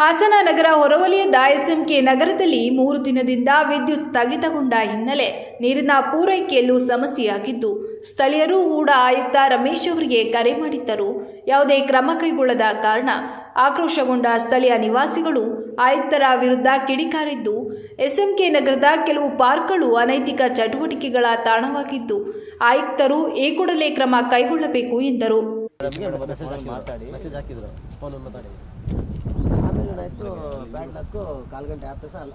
ಹಾಸನ ನಗರ ಹೊರವಲಯದ ಎಸ್ಎಂಕೆ ನಗರದಲ್ಲಿ ಮೂರು ದಿನದಿಂದ ವಿದ್ಯುತ್ ಸ್ಥಗಿತಗೊಂಡ ಹಿನ್ನೆಲೆ ನೀರಿನ ಪೂರೈಕೆಯಲ್ಲೂ ಸಮಸ್ಯೆಯಾಗಿದ್ದು ಸ್ಥಳೀಯರು ಕೂಡ ಆಯುಕ್ತ ರಮೇಶ್ ಅವರಿಗೆ ಕರೆ ಮಾಡಿದ್ದರು. ಯಾವುದೇ ಕ್ರಮ ಕೈಗೊಳ್ಳದ ಕಾರಣ ಆಕ್ರೋಶಗೊಂಡ ಸ್ಥಳೀಯ ನಿವಾಸಿಗಳು ಆಯುಕ್ತರ ವಿರುದ್ಧ ಕಿಡಿಕಾರಿದ್ದು, ಎಸ್ಎಂಕೆ ನಗರದ ಕೆಲವು ಪಾರ್ಕ್ಗಳು ಅನೈತಿಕ ಚಟುವಟಿಕೆಗಳ ತಾಣವಾಗಿದ್ದು, ಆಯುಕ್ತರು ಈ ಕ್ರಮ ಕೈಗೊಳ್ಳಬೇಕು ಎಂದರು. ಮಾತಾಡಿ ಮೆಸೇಜ್ ಹಾಕಿದ್ರು. ಫೋನ್ ಮಾತಾಡಿ. ಆಮೇಲೆ ಏನಾಯ್ತು ಬ್ಯಾಡ್ ಲಕ್ಕು ಕಾಲು ಗಂಟೆ ಆದ ತಕ್ಷಣ ಅಲ್ಲಿ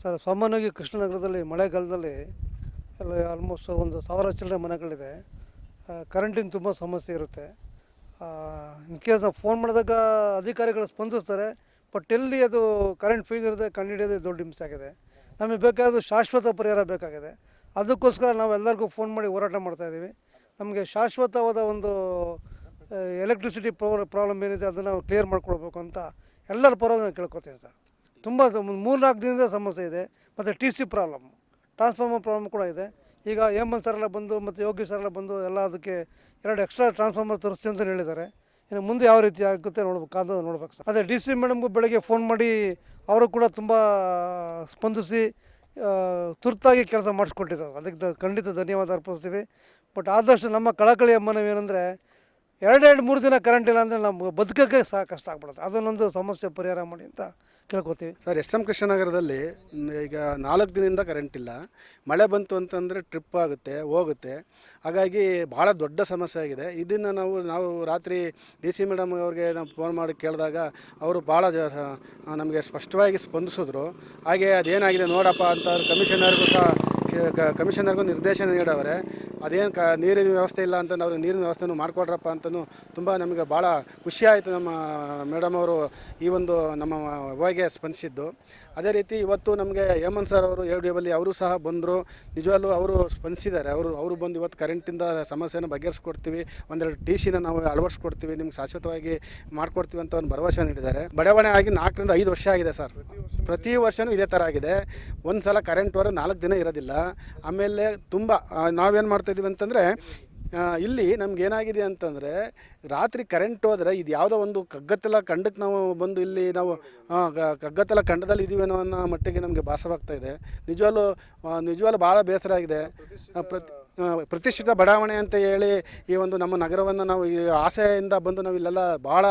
ಸರ್, ಸಾಮಾನ್ಯವಾಗಿ ಕೃಷ್ಣನಗರದಲ್ಲಿ ಮಳೆಗಾಲದಲ್ಲಿ ಅಲ್ಲಿ ಆಲ್ಮೋಸ್ಟ್ ಒಂದು ಸಾವಿರ ಚಿಲ್ಲರೆ ಮನೆಗಳಿದೆ. ಕರೆಂಟಿನ ತುಂಬ ಸಮಸ್ಯೆ ಇರುತ್ತೆ. ಇನ್ ಕೇಸ್ ನಾವು ಫೋನ್ ಮಾಡಿದಾಗ ಅಧಿಕಾರಿಗಳು ಸ್ಪಂದಿಸ್ತಾರೆ ಬಟ್ ಎಲ್ಲಿ ಅದು ಕರೆಂಟ್ ಫೀಸ್ ಇರುತ್ತೆ ಕಂಡುಹಿಡಿಯೋದೇ ದೊಡ್ಡ ಹಿಂಸೆ ಆಗಿದೆ. ನಮಗೆ ಬೇಕಾದ ಶಾಶ್ವತ ಪರಿಹಾರ ಬೇಕಾಗಿದೆ. ಅದಕ್ಕೋಸ್ಕರ ನಾವು ಎಲ್ಲರಿಗೂ ಫೋನ್ ಮಾಡಿ ಹೋರಾಟ ಮಾಡ್ತಾಯಿದ್ದೀವಿ ನಮಗೆ ಶಾಶ್ವತವಾದ ಒಂದು ಎಲೆಕ್ಟ್ರಿಸಿಟಿ ಪ್ರಾಬ್ಲಮ್ ಏನಿದೆ, ಅದನ್ನು ಕ್ಲಿಯರ್ ಮಾಡ್ಕೊಳ್ಬೇಕು ಅಂತ ಎಲ್ಲರ ಪರವಾಗಿ ನಾನು ಕೇಳ್ಕೊತೀನಿ ಸರ್. ತುಂಬ ಮೂರು ನಾಲ್ಕು ದಿನದ ಸಮಸ್ಯೆ ಇದೆ. ಮತ್ತು T C problem transformer problem ಕೂಡ ಇದೆ. ಈಗ ಹೇಮಂತ್ ಎಲ್ಲ ಬಂದು ಮತ್ತು ಯೋಗಿ ಸರ್ ಎಲ್ಲ ಬಂದು ಎಲ್ಲ ಅದಕ್ಕೆ ಎರಡು ಎಕ್ಸ್ಟ್ರಾ ಟ್ರಾನ್ಸ್ಫಾರ್ಮರ್ ತರಿಸ್ತೀವಿ ಅಂತ ಹೇಳಿದ್ದಾರೆ. ಇನ್ನು ಮುಂದೆ ಯಾವ ರೀತಿ ಆಗುತ್ತೆ ನೋಡ್ಬೇಕು ಅದು ನೋಡ್ಬೇಕು ಸರ್ ಅದೇ ಡಿ ಸಿ ಮೇಡಮ್ಗೂ ಬೆಳಗ್ಗೆ ಫೋನ್ ಮಾಡಿ ಅವರು ಕೂಡ ತುಂಬ ಸ್ಪಂದಿಸಿ ತುರ್ತಾಗಿ ಕೆಲಸ ಮಾಡಿಸ್ಕೊಟ್ಟಿದ್ದಾರೆ. ಅದಕ್ಕೆ ಖಂಡಿತ ಧನ್ಯವಾದ ಅರ್ಪಿಸ್ತೀವಿ. ಬಟ್ ಆದಷ್ಟು ನಮ್ಮ ಕಳಕಳಿಯ ಮನವಿ ಏನಂದರೆ ಎರಡೆರಡು ಮೂರು ದಿನ ಕರೆಂಟ್ ಇಲ್ಲ ಅಂದರೆ ನಮ್ಮ ಬದುಕೋಕ್ಕೆ ಸಹ ಕಷ್ಟ ಆಗ್ಬಿಡುತ್ತೆ. ಅದನ್ನೊಂದು ಸಮಸ್ಯೆ ಪರಿಹಾರ ಮಾಡಿ ಅಂತ ಕೇಳ್ಕೊತೀವಿ ಸರ್, ಎಸ್ ಎಂ ಕೃಷ್ಣನಗರದಲ್ಲಿ ಈಗ ನಾಲ್ಕು ದಿನದಿಂದ ಕರೆಂಟ್ ಇಲ್ಲ. ಮಳೆ ಬಂತು ಅಂತಂದರೆ ಟ್ರಿಪ್ ಆಗುತ್ತೆ, ಹೋಗುತ್ತೆ. ಹಾಗಾಗಿ ಭಾಳ ದೊಡ್ಡ ಸಮಸ್ಯೆ ಆಗಿದೆ. ಇದನ್ನು ನಾವು ನಾವು ರಾತ್ರಿ ಡಿ ಸಿ ಮೇಡಮ್ ಅವ್ರಿಗೆ ನಾವು ಫೋನ್ ಮಾಡಿ ಕೇಳಿದಾಗ ಅವರು ಭಾಳ ನಮಗೆ ಸ್ಪಷ್ಟವಾಗಿ ಸ್ಪಂದಿಸಿದ್ರು. ಹಾಗೆ ಅದೇನಾಗಿದೆ ನೋಡಪ್ಪ ಅಂತ ಕಮಿಷನರ್ಗೂ ಸಹ ಕಮಿಷನರ್ಗೂ ನಿರ್ದೇಶನ ನೀಡವ್ರೆ. ಅದೇನು ಕ, ನೀರಿನ ವ್ಯವಸ್ಥೆ ಇಲ್ಲ ಅಂತ ಅವ್ರಿಗೆ ನೀರಿನ ವ್ಯವಸ್ಥೆನೂ ಮಾಡಿಕೊಡ್ರಪ್ಪ ಅಂತಲೂ ತುಂಬ ನಮಗೆ ಭಾಳ ಖುಷಿ ಆಯಿತು ನಮ್ಮ ಮೇಡಮ್ ಅವರು ಈ ಒಂದು ನಮ್ಮ ಹೋಗಿ ಸ್ಪಂದಿಸಿದ್ದು. ಅದೇ ರೀತಿ ಇವತ್ತು ನಮಗೆ ಹೇಮಂತ್ ಸರ್ ಅವರು ಎ ಡಿ ಅವರು ಸಹ ಬಂದರು. ನಿಜವಾಗ್ಲೂ ಅವರು ಸ್ಪಂದಿಸಿದ್ದಾರೆ. ಅವರು ಅವರು ಬಂದು ಇವತ್ತು ಕರೆಂಟಿಂದ ಸಮಸ್ಯೆನ ಬಗೆಹರಿಸ್ಕೊಡ್ತೀವಿ. ಒಂದೆರಡು ಟಿ ಸಿನ ನಾವು ಅಳವಡಿಸ್ಕೊಡ್ತೀವಿ. ನಿಮ್ಗೆ ಶಾಶ್ವತವಾಗಿ ಮಾಡಿಕೊಡ್ತೀವಿ ಅಂತ ಒಂದು ಭರವಸೆ ನೀಡಿದ್ದಾರೆ. ಬಡಾವಣೆ ಆಗಿ ನಾಲ್ಕರಿಂದ ಐದು ವರ್ಷ ಆಗಿದೆ ಸರ್. ಪ್ರತಿ ವರ್ಷವೂ ಇದೇ ಥರ ಆಗಿದೆ. ಒಂದು ಸಲ ಕರೆಂಟ್ ವರ ನಾಲ್ಕು ದಿನ ಇರೋದಿಲ್ಲ. ಆಮೇಲೆ ತುಂಬ ನಾವೇನು ಮಾಡ್ತಾಯಿದ್ದೀವಿ ಅಂತಂದರೆ ಇಲ್ಲಿ ನಮ್ಗೆ ಏನಾಗಿದೆ ಅಂತಂದರೆ, ರಾತ್ರಿ ಕರೆಂಟ್ ಹೋದರೆ ಇದು ಯಾವುದೋ ಒಂದು ಕಗ್ಗತ್ತಲ ಕಂಡಕ್ಕೆ ನಾವು ಬಂದು ಇಲ್ಲಿ ನಾವು ಕಗ್ಗತ್ತಲ ಖಂಡದಲ್ಲಿ ಇದ್ದೀವೇನೋ ಅನ್ನೋ ಮಟ್ಟಿಗೆ ನಮಗೆ ಭಾಸವಾಗ್ತಾ ಇದೆ. ನಿಜವಾಗ್ಲೂ ನಿಜವಾಗ್ಲೂ ಭಾಳ ಬೇಸರ ಆಗಿದೆ. ಪ್ರತಿ ಪ್ರತಿಷ್ಠಿತ ಬಡಾವಣೆ ಅಂತ ಹೇಳಿ ಈ ಒಂದು ನಮ್ಮ ನಗರವನ್ನು ನಾವು ಈ ಆಸೆಯಿಂದ ಬಂದು ನಾವು ಇಲ್ಲೆಲ್ಲ ಭಾಳ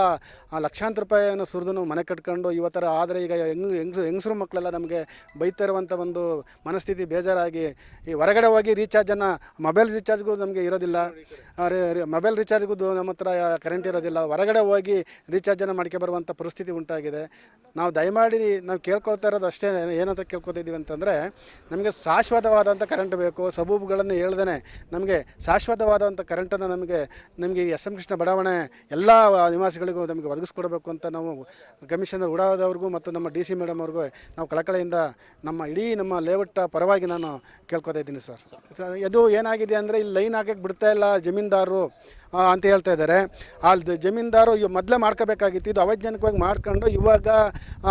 ಲಕ್ಷಾಂತರ ರೂಪಾಯಿಯನ್ನು ಸುರಿದು ನಾವು ಮನೆ ಕಟ್ಕೊಂಡು ಇವತ್ತರ ಆದರೆ ಈಗ ಹೆಂಗ್ ಹೆಂಗ್ಸು ಹೆಂಗಸರು ಮಕ್ಕಳೆಲ್ಲ ನಮಗೆ ಬೈತಾ ಇರುವಂಥ ಒಂದು ಮನಸ್ಥಿತಿ ಬೇಜಾರಾಗಿ ಈ ಹೊರಗಡೆ ಹೋಗಿ ರೀಚಾರ್ಜನ್ನು ಮೊಬೈಲ್ ರೀಚಾರ್ಜ್ಗೂ ನಮಗೆ ಇರೋದಿಲ್ಲ. ಮೊಬೈಲ್ ರೀಚಾರ್ಜ್ಗೂ ನಮ್ಮ ಹತ್ರ ಕರೆಂಟ್ ಇರೋದಿಲ್ಲ. ಹೊರಗಡೆ ಹೋಗಿ ರೀಚಾರ್ಜನ್ನು ಮಾಡ್ಕೆ ಬರುವಂಥ ಪರಿಸ್ಥಿತಿ ಉಂಟಾಗಿದೆ. ನಾವು ದಯಮಾಡಿ ನಾವು ಕೇಳ್ಕೊಳ್ತಾ ಇರೋದು ಅಷ್ಟೇ, ಏನಂತ ಕೇಳ್ಕೊತಿದ್ದೀವಿ ಅಂತಂದರೆ, ನಮಗೆ ಶಾಶ್ವತವಾದಂಥ ಕರೆಂಟ್ ಬೇಕು. ಸಬೂಬುಗಳನ್ನು ಹೇಳ್ದೇ ನಮಗೆ ಶಾಶ್ವತವಾದಂಥ ಕರೆಂಟನ್ನು ನಮಗೆ ನಮಗೆ ಎಸ್ ಎಂ ಕೃಷ್ಣ ಬಡಾವಣೆ ಎಲ್ಲ ನಿವಾಸಿಗಳಿಗೂ ನಮಗೆ ಒದಗಿಸ್ಕೊಡ್ಬೇಕು ಅಂತ ನಾವು ಕಮಿಷನರ್ ಉಡಾದವ್ರಿಗೂ ಮತ್ತು ನಮ್ಮ ಡಿ ಸಿ ಮೇಡಮ್ ಅವ್ರಿಗೂ ನಾವು ಕಳಕಳಿಯಿಂದ ನಮ್ಮ ಇಡೀ ನಮ್ಮ ಲೇಔಟ್ ಪರವಾಗಿ ನಾನು ಕೇಳ್ಕೊತಾ ಇದ್ದೀನಿ ಸರ್. ಇದು ಏನಾಗಿದೆ ಅಂದರೆ ಇಲ್ಲಿ ಲೈನ್ ಹಾಕಕ್ಕೆ ಬಿಡ್ತಾ ಇಲ್ಲ ಜಮೀನ್ದಾರರು. ಅಂತ ಹೇಳ್ತಾ ಇದ್ದಾರೆ. ಅಲ್ಲಿ ಜಮೀನ್ದಾರು ಇವ್ ಮೊದಲೇ ಮಾಡ್ಕೋಬೇಕಾಗಿತ್ತು. ಇದು ಅವೈಜ್ಞಾನಿಕವಾಗಿ ಮಾಡ್ಕೊಂಡು ಇವಾಗ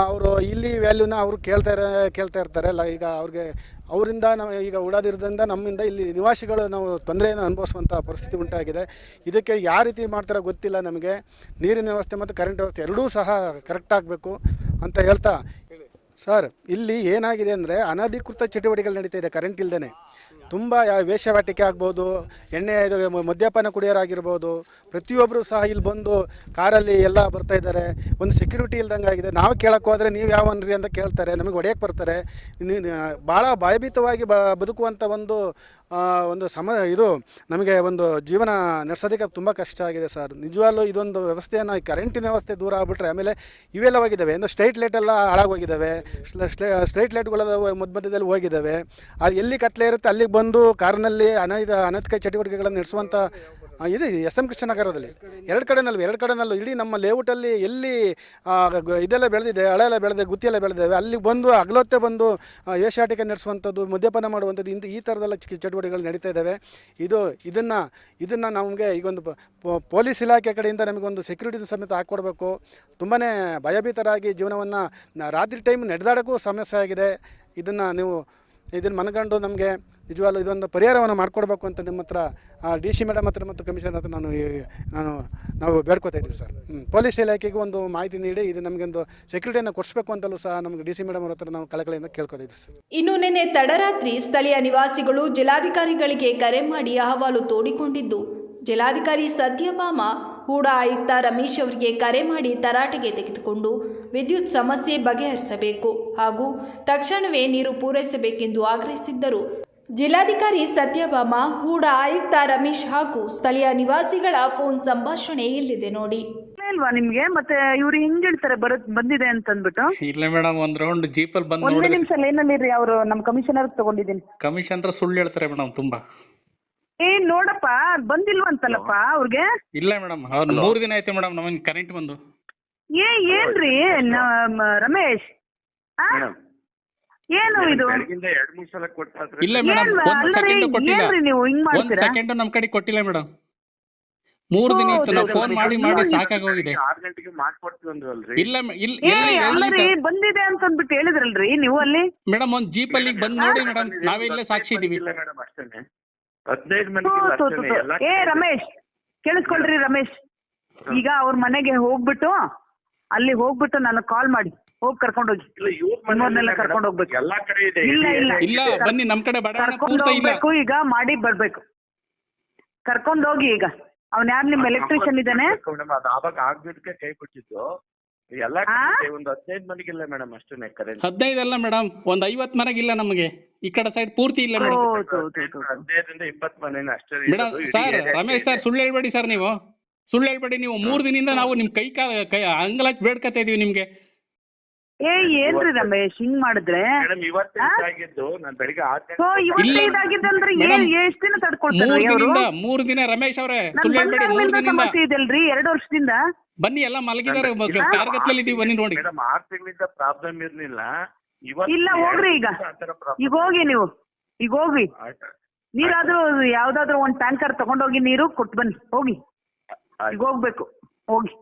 ಅವರು ಇಲ್ಲಿ ವ್ಯಾಲ್ಯೂನ ಅವರು ಕೇಳ್ತಾ ಇರೋ ಕೇಳ್ತಾ ಇರ್ತಾರೆ. ಅಲ್ಲ ಈಗ ಅವ್ರಿಗೆ ಅವರಿಂದ ನಾವು ಈಗ ಉಡಾದಿರೋದ್ರಿಂದ ನಮ್ಮಿಂದ ಇಲ್ಲಿ ನಿವಾಸಿಗಳು ನಾವು ತೊಂದರೆಯನ್ನು ಅನುಭವಿಸುವಂಥ ಪರಿಸ್ಥಿತಿ ಉಂಟಾಗಿದೆ. ಇದಕ್ಕೆ ಯಾವ ರೀತಿ ಮಾಡ್ತಾರೋ ಗೊತ್ತಿಲ್ಲ ನಮಗೆ. ನೀರಿನ ವ್ಯವಸ್ಥೆ ಮತ್ತು ಕರೆಂಟ್ ವ್ಯವಸ್ಥೆ ಎರಡೂ ಸಹ ಕರೆಕ್ಟ್ ಆಗಬೇಕು ಅಂತ ಹೇಳ್ತಾ. ಸರ್ ಇಲ್ಲಿ ಏನಾಗಿದೆ ಅಂದರೆ ಅನಧಿಕೃತ ಚಟುವಟಿಕೆಗಳು ನಡೀತಾ ಇದೆ ಕರೆಂಟ್ ಇಲ್ದೇ ತುಂಬ ಯಾವ ವೇಷವಾಟಿಕೆ ಆಗ್ಬೋದು, ಎಣ್ಣೆ ಇದು ಮದ್ಯಪಾನ ಕುಡಿಯೋರಾಗಿರ್ಬೋದು ಪ್ರತಿಯೊಬ್ಬರು ಸಹ ಇಲ್ಲಿ ಬಂದು ಕಾರಲ್ಲಿ ಎಲ್ಲ ಬರ್ತಾ ಇದ್ದಾರೆ. ಒಂದು ಸೆಕ್ಯೂರಿಟಿ ಇಲ್ದಂಗೆ ಆಗಿದೆ. ನಾವು ಕೇಳಕ್ಕೆ ಹೋದರೆ ನೀವು ಯಾವನ್ರಿ ಅಂತ ಕೇಳ್ತಾರೆ, ನಮಗೆ ಹೊಡೆಯಕ್ಕೆ ಬರ್ತಾರೆ. ಭಾಳ ಭಯಭೀತವಾಗಿ ಬದುಕುವಂಥ ಒಂದು ಒಂದು ಸಮ, ಇದು ನಮಗೆ ಒಂದು ಜೀವನ ನಡೆಸೋದಕ್ಕೆ ತುಂಬ ಕಷ್ಟ ಆಗಿದೆ ಸರ್. ನಿಜವಾಗ್ಲೂ ಇದೊಂದು ವ್ಯವಸ್ಥೆಯನ್ನು ಕರೆಂಟಿನ ವ್ಯವಸ್ಥೆ ದೂರ ಆಗ್ಬಿಟ್ರೆ, ಆಮೇಲೆ ಇವೆಲ್ಲ ಹೋಗಿದ್ದಾವೆ. ಅಂದರೆ ಸ್ಟ್ರೈಟ್ ಲೈಟೆಲ್ಲ ಹಾಳಾಗೋಗಿದ್ದಾವೆ ಸ್ಟ್ರೈಟ್ ಲೈಟ್ಗಳೆಲ್ಲ ಮಧ್ಯ ಮಧ್ಯದಲ್ಲಿ ಹೋಗಿದ್ದಾವೆ. ಅದು ಎಲ್ಲಿ ಕತ್ಲೆ ಇರುತ್ತೆ, ಅಲ್ಲಿಗೆ ಬಂದು ಕಾರ್ನಲ್ಲಿ ಅನೈದ, ಅನೈತಿಕ ಚಟುವಟಿಕೆಗಳನ್ನು ನಡೆಸುವಂಥ ಇದು ಎಸ್ ಎಂ ಕೃಷ್ಣನಗರದಲ್ಲಿ. ಎರಡು ಕಡೆನಲ್ಲೂ ಎರಡು ಕಡೆನಲ್ಲೂ ಇಡೀ ನಮ್ಮ ಲೇಔಟಲ್ಲಿ ಎಲ್ಲಿ ಇದೆಲ್ಲ ಬೆಳೆದಿದೆ, ಹಳೆ ಎಲ್ಲ ಬೆಳೆದಿದೆ, ಗುತ್ತಿ ಎಲ್ಲ ಬೆಳೆದಿದೆ ಅಲ್ಲಿ ಬಂದು ಅಗಲೊತ್ತೆ ಬಂದು ಏಷ್ಯಾಟಿಕೆ ನಡೆಸುವಂಥದ್ದು, ಮದ್ಯಪಾನ ಮಾಡುವಂಥದ್ದು ಇಂಥ ಈ ಥರದೆಲ್ಲ ಚಿ- ಚಟುವಟಿಕೆಗಳು ನಡೀತಾ ಇದ್ದಾವೆ. ಇದು, ಇದನ್ನು ಇದನ್ನು ನಮಗೆ ಈಗೊಂದು ಪ- ಪೊಲೀಸ್ ಇಲಾಖೆ ಕಡೆಯಿಂದ ನಮಗೊಂದು ಸೆಕ್ಯೂರಿಟಿ ಸಮೇತ ಹಾಕ್ಕೊಡ್ಬೇಕು. ತುಂಬಾ ಭಯಭೀತರಾಗಿ ಜೀವನವನ್ನು ರಾತ್ರಿ ಟೈಮ್ ನಡೆದಾಡೋಕ್ಕೂ ಸಮಸ್ಯೆ ಆಗಿದೆ. ಇದನ್ನು ನೀವು ಇದನ್ನು ಮನಗಂಡು ನಮಗೆ ನಿಜವಾಗ್ಲೂ ಇದೊಂದು ಪರಿಹಾರವನ್ನು ಮಾಡಿಕೊಡ್ಬೇಕು ಅಂತ ನಿಮ್ಮ ಹತ್ರ ಡಿ ಸಿ ಮೇಡಮ್ ಹತ್ರ ಮತ್ತು ಕಮಿಷನರ್ ಹತ್ರ ನಾನು ನಾನು, ನಾವು ಬೇಡ್ಕೊತಾ ಇದ್ದೀವಿ ಸರ್. ಪೊಲೀಸ್ ಇಲಾಖೆಗೂ ಒಂದು ಮಾಹಿತಿ ನೀಡಿ, ಇದು ನಮಗೊಂದು ಸೆಕ್ಯೂರಿಟಿಯನ್ನು ಕೊಡಿಸ್ಬೇಕು ಅಂತಲೂ ಸಹ ನಮಗೆ ಡಿ ಸಿ ಮೇಡಮ್ ಅವ್ರ ಹತ್ರ ನಾವು ಕಳಕಳಿಯಿಂದ ಕೇಳ್ಕೊತಾ ಇದ್ದೀವಿ ಸರ್ ಇನ್ನು ನಿನ್ನೆ ತಡರಾತ್ರಿ ಸ್ಥಳೀಯ ನಿವಾಸಿಗಳು ಜಿಲ್ಲಾಧಿಕಾರಿಗಳಿಗೆ ಕರೆ ಮಾಡಿ ಅಹವಾಲು ತೋಡಿಕೊಂಡಿದ್ದು ಜಿಲ್ಲಾಧಿಕಾರಿ ಸತ್ಯಭಾಮ ಹೂಡ ಆಯುಕ್ತ ರಮೇಶ್ ಅವರಿಗೆ ಕರೆ ಮಾಡಿ ತರಾಟೆಗೆ ತೆಗೆದುಕೊಂಡು ವಿದ್ಯುತ್ ಸಮಸ್ಯೆ ಬಗೆಹರಿಸಬೇಕು ಹಾಗೂ ತಕ್ಷಣವೇ ನೀರು ಪೂರೈಸಬೇಕೆಂದು ಆಗ್ರಹಿಸಿದ್ದರು. ಜಿಲ್ಲಾಧಿಕಾರಿ ಸತ್ಯಭಾಮ ಹೂಡ ಆಯುಕ್ತ ರಮೇಶ್ ಹಾಗೂ ಸ್ಥಳೀಯ ನಿವಾಸಿಗಳ ಫೋನ್ ಸಂಭಾಷಣೆ ಇಲ್ಲಿದೆ ನೋಡಿ. ಇಲ್ವಾ ನಿಮ್ಗೆ? ಮತ್ತೆ ಇವ್ರು ಹೆಂಗ್ ಹೇಳ್ತಾರೆ? ಬಂದಿದೆ ಅಂತ ಅಂದ್ಬಿಟ್ಟು ಇಲ್ಲ ಮೇಡಮ್ ಒಂದ್ ರೌಂಡ್ ಜೀಪಲ್ಲಿ ಬಂದು ಒಂದೇ ನಿಮಿಷ ಲೈನಲ್ಲಿ ಅವರು ನಮ್ಮ ಕಮಿಷನರ್ ತಗೊಂಡಿದ್ದೀನಿ. ಕಮಿಷನರ್ ಸುಳ್ಳು ಹೇಳ್ತಾರೆ ಮೇಡಮ್ ತುಂಬಾ. ಏ ನೋಡಪ್ಪ ಬಂದಿಲ್ವಂತಲ್ಲಪ್ಪ ಅವ್ರಿಗೆ? ಇಲ್ಲ ಮೇಡಮ್ ಮೂರ್ ಮೂರು ದಿನ ಐತೆ ಮೇಡಮ್ ನಮಗೆ ಕರೆಂಟ್ ಬಂದು. ಏ ಏನ್ರಿ ನ- ರಮೇಶ್? ಆ? ಏನು ಇದು? ಬೆಳಗಿಂದ ಎರಡ್ ಮೂರ್ ಸಲ ಕೊಟ್ಟಾದ್ರೆ ಇಲ್ಲ ಮೇಡಮ್ ಏನ್ ಒಂದ್ ಅಲ್ಲರಿ, ಸೆಕೆಂಡ್ ಕೊಟ್ಟಿಲ್ಲ. ಏನ್ರಿ ನೀವು ಹಿಂಗ್ ಒಂದ್ ಮಾಡ್ತೀರಾ? ಸೆಕೆಂಡ್ ನಮ್ ಕಡೆ ಕೊಟ್ಟಿಲ್ಲ ಮೇಡಮ್ ಮೂರ್ ದಿನ ಆಯ್ತು ನಾವು ಫೋನ್ ಮಾಡಿ ಮಾಡಿ ಸಾಕಾಗೋಗಿದೆ. ಆರ್ ಗಂಟೆಗೆ ಮಾಡ್ಕೊಡ್ತೀವಿ ಅಂದ್ರಲ್ರಿ. ಇಲ್ಲ ಮೇ- ಇಲ್ಲ ಏ ಇಲ್ಲ ಅಲ್ಲರಿ ಬಂದಿದೆ ಅಂತ ಅಂದ್ಬಿಟ್ಟು ಹೇಳಿದ್ರಲ್ರಿ ನೀವು ಅಲ್ಲಿ? ಮೇಡಮ್ ಒಂದ್ ಜೀಪ್ ಅಲ್ಲಿ ಬಂದ್ ನೋಡಿ ಮೇಡಮ್ ನಾವೇ ಇಲ್ಲೇ ಸಾಕ್ಷಿ ಇದೀವಿ. ಇಲ್ಲ ಮೇಡಮ್ ಅಷ್ಟೇನೆ. ಹದಿನೈದು ಏ ರಮೇಶ್ ಕೇಳಿಸ್ಕೊಳ್ರಿ ರಮೇಶ್. ಈಗ ಅವ್ರ ಮನೆಗೆ ಹೋಗ್ಬಿಟ್ಟು ಅಲ್ಲಿ ಹೋಗ್ಬಿಟ್ಟು ನನಗೆ ಕಾಲ್ ಮಾಡಿ. ಹೋಗಿ ಕರ್ಕೊಂಡೋಗಿ ಹೋಗಿ. ಕರ್ಕೊಂಡ್ ಹೋಗ್ಬೇಕು. ಎಲ್ಲಾ ಕಡೆ ಇದೆ. ಇಲ್ಲ, ಇಲ್ಲ. ಇಲ್ಲ ಬನ್ನಿ ನಮ್ ಕಡೆ ಬಡ ಕರ್ಕೊಂಡು ಪೂರ್ತ ಇಲ್ಲ. ಹೋಗ್ಬೇಕು ಈಗ ಮಾಡಿ ಬರ್ಬೇಕು. ಕರ್ಕೊಂಡು ಹೋಗಿ ಈಗ. ಅವ್ನ್ ಯಾರು ನಿಮ್ ಎಲೆಕ್ಟ್ರಿಷಿಯನ್ ಇದ್ದಾನೆ? ಕೈ ಬಿಟ್ಟಿದ್ದು. ಎಲ್ಲಾ ಒಂದು ಹದಿನೈದು ಮನೆಗಿಲ್ಲ ಮೇಡಮ್ ಅಷ್ಟೇನೆ ಕರೆಂಟ್ ಹದಿನೈದು ಅಲ್ಲ ಮೇಡಮ್ ಒಂದ್ ಐವತ್ ಮನೆಗಿಲ್ಲ ನಮಗೆ. ಈ ಕಡೆ ಸೈಡ್ ಪೂರ್ತಿ ಇಲ್ಲ ಮೇಡಮ್. ಹದಿನೈದರಿಂದ ಇಪ್ಪತ್ತು ಅಷ್ಟೇ ಮೇಡಮ್. ಸರ್ ರಮೇಶ್ ಸರ್ ಸುಳ್ಳು ಹೇಳ್ಬೇಡಿ ಸರ್ ನೀವು. ಸುಳ್ಳು ಹೇಳ್ಬೇಡಿ ನೀವು ಮೂರು ದಿನದಿಂದ ನಾವು ನಿಮ್ ಕೈ ಕಾಲ ಕೈ ಅಂಗಲಾಚ್ ಬೇಡ್ಕತಾ ಇದೀವಿ ನಿಮ್ಗೆ. ಏ ಏನ್ರಿ ರಮೇಶ್ ಹಿಂಗ್ ಮಾಡಿದ್ರೆ? ಮೇಡಮ್ ಇವತ್ತೇ? ಇದಾಗಿದ್ದು. ನಾನು ಬೆಳಿಗ್ಗೆ ಆರು ಇಲ್ಲ. ಇವತ್ತು ಇದಾಗಿದ್ದಂದ್ರೆ ಮೇಡಮ್, ಎಷ್ಟ್ ದಿನ ತಡ್ಕೊಳ್ತಾರೆ ಮೂರ್ ದಿನದಿಂದ ಮೂರು ದಿನ ರಮೇಶ್ ಅವರೇ ಸುಳ್ಳು ಹೇಳ್ಬೇಡಿ ಮೂರು ದಿನದಿಂದ. ಸಮಸ್ಯೆ ಇದೆಲ್ರಿ ಎರಡು ವರ್ಷದಿಂದ? ಬನ್ನಿ ಎಲ್ಲ ಮಲಗಿದ್ದಾರೆ ಆ? ಕಾರ್ಗತ್ತಲ್ಲಿ ಇದೀವಿ ಬನ್ನಿ ನೋಡಿ. ಮೇಡಮ್ ಆರು ತಿಂಗಳಿಂದ ಪ್ರಾಬ್ಲಮ್ ಇರ್ಲಿಲ್ಲ. ಇವತ್ತು ಇಲ್ಲ ಹೋಗ್ರಿ ಈಗ. ಈಗ ಹೋಗಿ ನೀವು. ಈಗ ಹೋಗಿ ಆಯ್ತು. ನೀರಾದ್ರೂ ಯಾವ್ದಾದ್ರು ಒಂದ್ ಟ್ಯಾಂಕರ್ ತಗೊಂಡೋಗಿ ನೀರು ಕೊಟ್ಟು ಬನ್ನಿ. ಹೋಗಿ. ಈಗ ಹೋಗ್ಬೇಕು. ಹೋಗಿ.